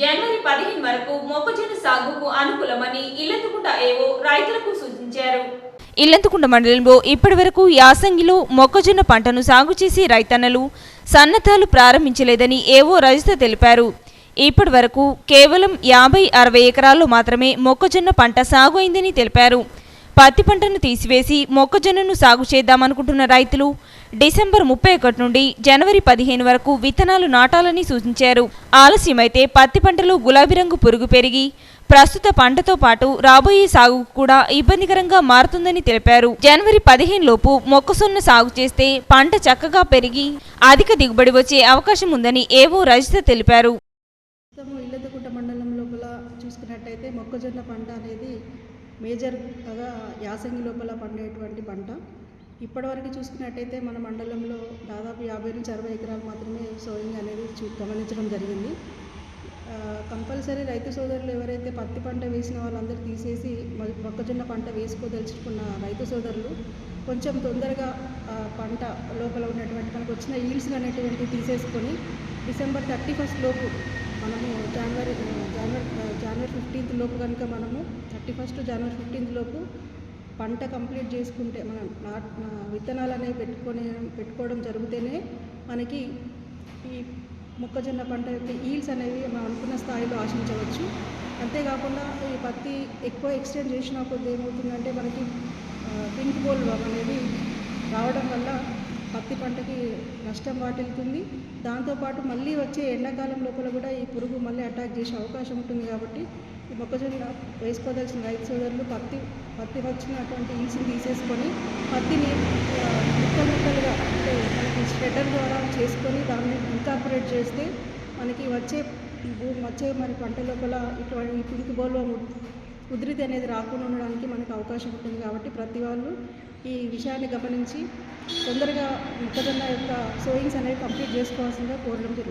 జనవరి పదిహేను వరకు మొక్కజొన్న సాగుకు అనుకూలమని ఇల్లెత్తుకుంట ఏవో రైతులకు సూచించారు. ఇల్లంతకుంట మండలంలో ఇప్పటివరకు యాసంగిలో మొక్కజొన్న పంటను సాగు చేసి రైతన్నలు సన్నద్ధాలు ప్రారంభించలేదని ఏవో రజిత తెలిపారు. ఇప్పటి వరకు కేవలం యాభై అరవై ఎకరాల్లో మాత్రమే మొక్కజొన్న పంట సాగు అయిందని తెలిపారు. పత్తి పంటను తీసివేసి మొక్కజొన్నను సాగు చేద్దామనుకుంటున్న రైతులు డిసెంబర్ ముప్పై ఒకటి నుండి జనవరి పదిహేను వరకు విత్తనాలు నాటాలని సూచించారు. ఆలస్యమైతే పత్తి పంటలో గులాబీ రంగు పురుగు పెరిగి ప్రస్తుత పంటతో పాటు రాబోయే సాగు కూడా ఇబ్బందికరంగా మారుతుందని తెలిపారు. జనవరి పదిహేను లోపు మొక్కసొన్న సాగు చేస్తే పంట చక్కగా పెరిగి అధిక దిగుబడి వచ్చే అవకాశం ఉందని ఏవో రజిత తెలిపారు. మండలం లోపల చూసుకున్నట్టయితే మొక్కజొన్న పంట అనేది మేజర్గా యాసంగి లోపల పండేటువంటి పంట. ఇప్పటివరకు చూసుకున్నట్టయితే మన మండలంలో దాదాపు యాభై నుంచి అరవై ఎకరాలు మాత్రమే సోయింగ్ అనేది చూ గమనించడం జరిగింది. కంపల్సరీ రైతు సోదరులు ఎవరైతే పత్తి పంట వేసిన వాళ్ళందరూ తీసేసి మొక్కజొన్న పంట వేసుకోదలుచుకున్న రైతు సోదరులు కొంచెం తొందరగా పంట లోపల ఉన్నటువంటి మనకు వచ్చిన ఈల్డ్స్ అనేటువంటివి తీసేసుకొని డిసెంబర్ థర్టీ ఫస్ట్ లోపు మనము జనవరి ఫిఫ్టీన్త్ లోపు కనుక మనము థర్టీ ఫస్ట్ జనవరి ఫిఫ్టీన్త్ లోపు పంట కంప్లీట్ చేసుకుంటే మనం నాట్ విత్తనాలు అనేవి పెట్టుకునే పెట్టుకోవడం జరిగితేనే మనకి ఈ మొక్కజొన్న పంట యొక్క ఈల్స్ అనేవి మనం అనుకున్న స్థాయిలో ఆశించవచ్చు. అంతేకాకుండా ఈ పత్తి ఎక్కువ ఎక్స్టెండ్ చేసిన కొద్ది ఏమవుతుందంటే మనకి పింక్ బోల్ అనేది రావడం వల్ల పత్తి పంటకి నష్టం వాటిల్తుంది దాంతోపాటు మళ్ళీ వచ్చే ఎండాకాలం లోపల కూడా ఈ పురుగు మళ్ళీ అటాక్ చేసే అవకాశం ఉంటుంది కాబట్టి ఈ మొక్కజొన్న వేసుకోదలసిన రైతు సోదరులు పత్తి పత్తి వచ్చినటువంటి ఈసిని తీసేసుకొని పత్తిని ఆ, ముక్కలు ముక్కలుగా అంటే మనకి స్వెటర్ ద్వారా చేసుకొని దాన్ని ఇన్కార్పొరేట్ చేస్తే మనకి వచ్చే భూమి వచ్చే మరి పంట లోపల ఇటువంటి పురుగు బోల్లో ఉధృతి అనేది రాకుండా ఉండడానికి మనకు అవకాశం ఉంటుంది కాబట్టి ప్రతి వాళ్ళు ఈ విషయాన్ని గమనించి తొందరగా మొక్కజొన్న యొక్క సోయింగ్స్ అనేవి కంప్లీట్ చేసుకోవాల్సిందిగా కోరడం జరుగుతుంది.